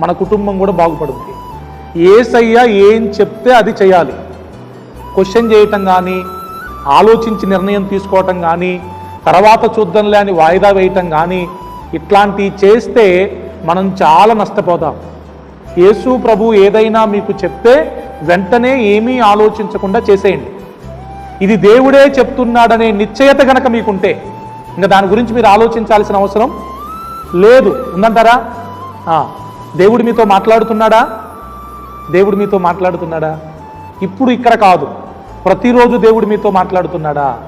మన కుటుంబం కూడా బాగుపడుతుంది ఏసయ్య ఏం చెప్తే అది చేయాలి. క్వశ్చన్ చేయటం కానీ ఆలోచించి నిర్ణయం తీసుకోవటం కానీ తర్వాత చూద్దాంలే అని వాయిదా వేయటం కానీ ఇట్లాంటివి చేస్తే మనం చాలా నష్టపోతాం. యేసు ప్రభు ఏదైనా మీకు చెప్తే వెంటనే ఏమీ ఆలోచించకుండా చేసేయండి. ఇది దేవుడే చెప్తున్నాడనే నిశ్చయత గనక మీకుంటే ఇంకా దాని గురించి మీరు ఆలోచించాల్సిన అవసరం లేదు. ఉందంటారా? దేవుడు మీతో మాట్లాడుతున్నాడా? దేవుడు మీతో మాట్లాడుతున్నాడా? ఇప్పుడు ఇక్కడ కాదు. ప్రతిరోజు దేవుడు మీతో మాట్లాడుతున్నాడా?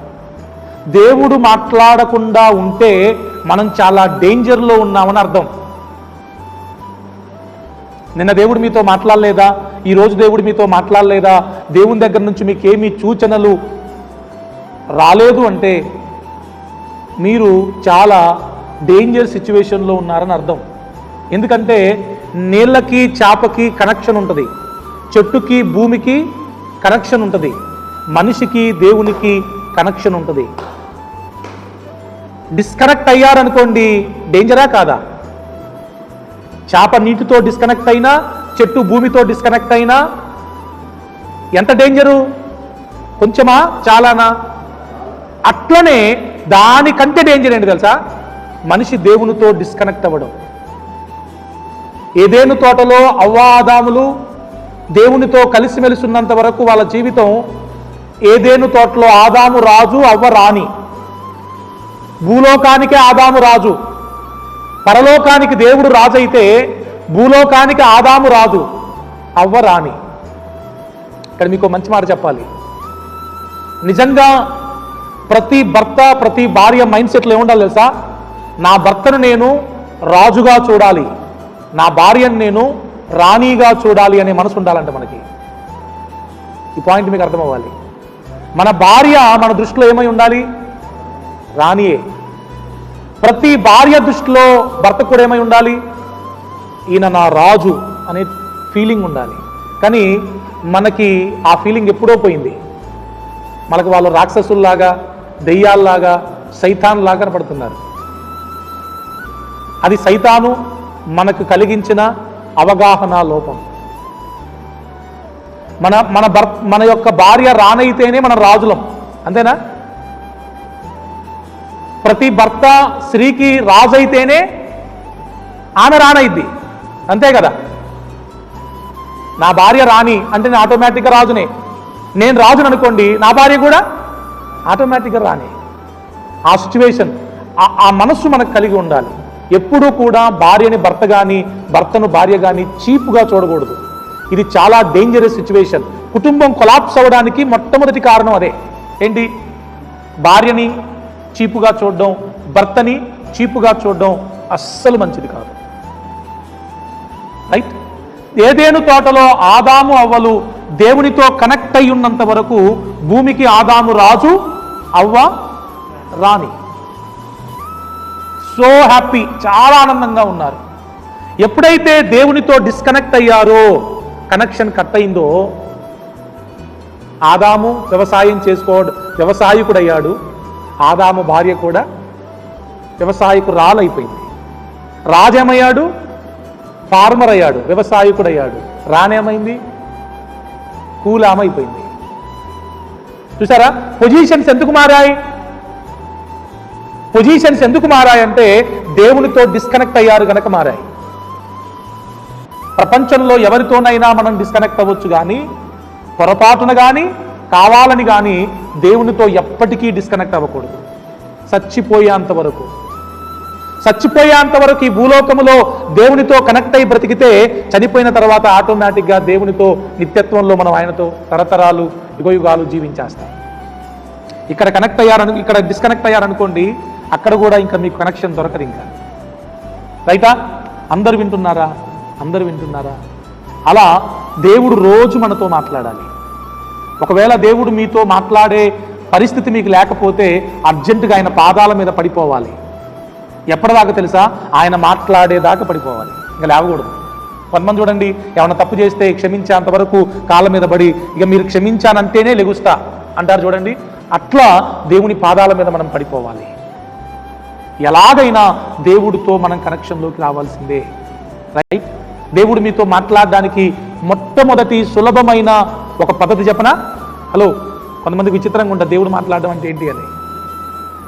దేవుడు మాట్లాడకుండా ఉంటే మనం చాలా డేంజర్లో ఉన్నామని అర్థం. నిన్న దేవుడు మీతో మాట్లాడలేదా? ఈ రోజు దేవుడు మీతో మాట్లాడలేదా? దేవుని దగ్గర నుంచి మీకు ఏమీ సూచనలు రాలేదు అంటే మీరు చాలా డేంజర్ సిచ్యువేషన్లో ఉన్నారని అర్థం. ఎందుకంటే నీళ్ళకి చేపకి కనెక్షన్ ఉంటుంది. చెట్టుకి భూమికి కనెక్షన్ ఉంటుంది. మనిషికి దేవునికి కనెక్షన్ ఉంటుంది. డిస్కనెక్ట్ అయ్యారనుకోండి డేంజరా కాదా? చేప నీటితో డిస్కనెక్ట్ అయినా చెట్టు భూమితో డిస్కనెక్ట్ అయినా ఎంత డేంజరు కొంచెమా? చాలానా? అట్లనే దానికంటే డేంజర్ ఏంటి తెలుసా? మనిషి దేవునితో డిస్కనెక్ట్ అవ్వడం. ఏదేను తోటలో అవ్వాదాములు దేవునితో కలిసిమెలిసి వరకు వాళ్ళ జీవితం ఏదేను తోటలో ఆదాము రాజు అవ్వ రాణి. భూలోకానికే ఆదాము రాజు. పరలోకానికి దేవుడు రాజు అయితే భూలోకానికి ఆదాము రాజు అవ్వ రాణి. ఇక్కడ మీకు మంచి మాట చెప్పాలి. నిజంగా ప్రతి భర్త ప్రతి భార్య మైండ్ సెట్లో ఏముండాలి తెలుసా? నా భర్తను నేను రాజుగా చూడాలి. నా భార్యను నేను రాణిగా చూడాలి అనే మనసు ఉండాలంట మనకి. ఈ పాయింట్ మీకు అర్థమవ్వాలి. మన భార్య మన దృష్టిలో ఏమై ఉండాలి? రాణియే. ప్రతి భార్య దృష్టిలో భర్త కూడా ఏమై ఉండాలి? ఈయన నా రాజు అనే ఫీలింగ్ ఉండాలి. కానీ మనకి ఆ ఫీలింగ్ ఎప్పుడో పోయింది. మనకు వాళ్ళు రాక్షసుల్లాగా దెయ్యాల్లాగా సైతాన్లాగా కనపడుతున్నారు. అది సైతాను మనకు కలిగించిన అవగాహన లోపం. మన మన భర్ మన యొక్క భార్య రానైతేనే మనం రాజులం. అంతేనా? ప్రతి భర్త స్త్రీకి రాజు అయితేనే ఆమె రానైద్ది. అంతే కదా? నా భార్య రాణి అంటే నేను ఆటోమేటిక్గా రాజునే. నేను రాజుని అనుకోండి నా భార్య కూడా ఆటోమేటిక్గా రాణి. ఆ సిచ్యువేషన్ ఆ మనస్సు మనకు కలిగి ఉండాలి. ఎప్పుడూ కూడా భార్యని భర్త కానీ భర్తను భార్య కానీ చీప్గా చూడకూడదు. ఇది చాలా డేంజరస్ సిచ్యువేషన్ కుటుంబం కొలాప్స్ అవ్వడానికి మొట్టమొదటి కారణం అదే. ఏంటి? భార్యని చీపుగా చూడడం భర్తని చీపుగా చూడడం అస్సలు మంచిది కాదు. రైట్ ఏదేను తోటలో ఆదాము అవ్వలు దేవునితో కనెక్ట్ అయి ఉన్నంత వరకు భూమికి ఆదాము రాజు అవ్వ రాణి. సో హ్యాపీ చాలా ఆనందంగా ఉన్నారు. ఎప్పుడైతే దేవునితో డిస్కనెక్ట్ అయ్యారో కనెక్షన్ కట్ అయిందో ఆదాము వ్యవసాయం చేసుకోడు వ్యవసాయకుడయ్యాడు ఆదాము భార్య కూడా వ్యవసాయకు రాలైపోయింది. రాజేమయ్యాడు? ఫార్మర్ అయ్యాడు వ్యవసాయకుడయ్యాడు. రానేమైంది కూలామైపోయింది. చూసారా? పొజిషన్స్ ఎందుకు మారాయి? పొజిషన్స్ ఎందుకు మారాయంటే దేవునితో డిస్కనెక్ట్ అయ్యారు గనక మారాయి. ప్రపంచంలో ఎవరితోనైనా మనం డిస్కనెక్ట్ అవ్వచ్చు కానీ పొరపాటున కానీ కావాలని కానీ దేవునితో ఎప్పటికీ డిస్కనెక్ట్ అవ్వకూడదు. చచ్చిపోయేంత వరకు. చచ్చిపోయేంత వరకు ఈ భూలోకములో దేవునితో కనెక్ట్ అయి బ్రతికితే చనిపోయిన తర్వాత ఆటోమేటిక్గా దేవునితో నిత్యత్వంలో మనం ఆయనతో తరతరాలు యుగయుగాలు జీవించేస్తాం. ఇక్కడ కనెక్ట్ అయ్యారను ఇక్కడ డిస్కనెక్ట్ అయ్యారనుకోండి అక్కడ కూడా ఇంకా మీకు కనెక్షన్ దొరకదు ఇంకా. రైటా? అందరు వింటున్నారా? అందరు వింటున్నారా? అలా దేవుడు రోజు మనతో మాట్లాడాలి. ఒకవేళ దేవుడు మీతో మాట్లాడే పరిస్థితి మీకు లేకపోతే అర్జెంటుగా ఆయన పాదాల మీద పడిపోవాలి. ఎప్పటిదాకా తెలుసా? ఆయన మాట్లాడేదాకా పడిపోవాలి. ఇంకా లేవకూడదు. కొంతమంది చూడండి ఏమైనా తప్పు చేస్తే క్షమించేంత వరకు కాళ్ళ మీద పడి ఇక మీరు క్షమించానంటేనే లెగుస్తా అంటారు చూడండి. అట్లా దేవుని పాదాల మీద మనం పడిపోవాలి. ఎలాగైనా దేవుడితో మనం కనెక్షన్లోకి రావాల్సిందే రైట్ దేవుడు మీతో మాట్లాడడానికి మొట్టమొదటి సులభమైన ఒక పద్ధతి చెప్పనా? హలో కొంతమంది విచిత్రంగా ఉంటుంది దేవుడు మాట్లాడడం అంటే ఏంటి అని.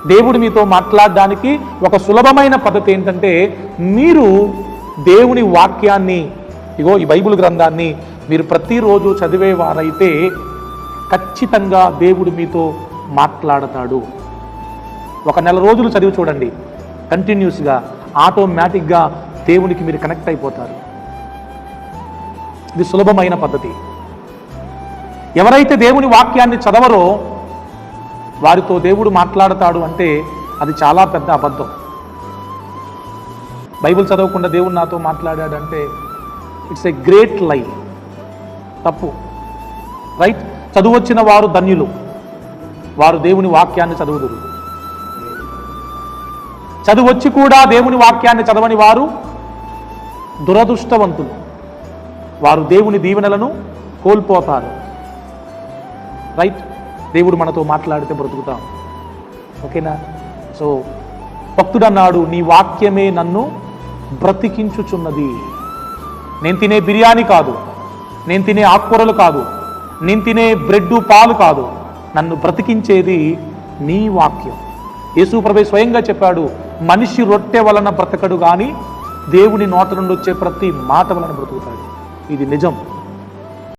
దేవుడు మీతో మాట్లాడడానికి ఒక సులభమైన పద్ధతి ఏంటంటే మీరు దేవుని వాక్యాన్ని ఇగో ఈ బైబిల్ గ్రంథాన్ని మీరు ప్రతిరోజు చదివేవారైతే ఖచ్చితంగా దేవుడు మీతో మాట్లాడతాడు. ఒక నెల రోజులు చదివి చూడండి. కంటిన్యూస్గా ఆటోమేటిక్గా దేవునికి మీరు కనెక్ట్ అయిపోతారు. ఇది సులభమైన పద్ధతి. ఎవరైతే దేవుని వాక్యాన్ని చదవరో వారితో దేవుడు మాట్లాడతాడు అంటే అది చాలా పెద్ద అబద్ధం. బైబిల్ చదవకుండా దేవుడు నాతో మాట్లాడాడంటే ఇట్స్ ఎ గ్రేట్ లై. తప్పు. రైట్? చదువొచ్చిన వారు ధన్యులు. వారు దేవుని వాక్యాన్ని చదువుదురు. చదువొచ్చి కూడా దేవుని వాక్యాన్ని చదవని వారు దురదృష్టవంతులు. వారు దేవుని దీవెనలను కోల్పోతారు. రైట్ దేవుడు మనతో మాట్లాడితే బ్రతుకుతాం. ఓకేనా? సో భక్తుడన్నాడు నీ వాక్యమే నన్ను బ్రతికించుచున్నది. నేను తినే బిర్యానీ కాదు నేను తినే ఆకుకూరలు కాదు నేను తినే బ్రెడ్ పాలు కాదు నన్ను బ్రతికించేది నీ వాక్యం. యేసు ప్రభు స్వయంగా చెప్పాడు మనిషి రొట్టె వలన బ్రతకడు కానీ దేవుని నోట నుండి వచ్చే ప్రతి మాట వలన బ్రతుకుతాడు. ఇది నిజం.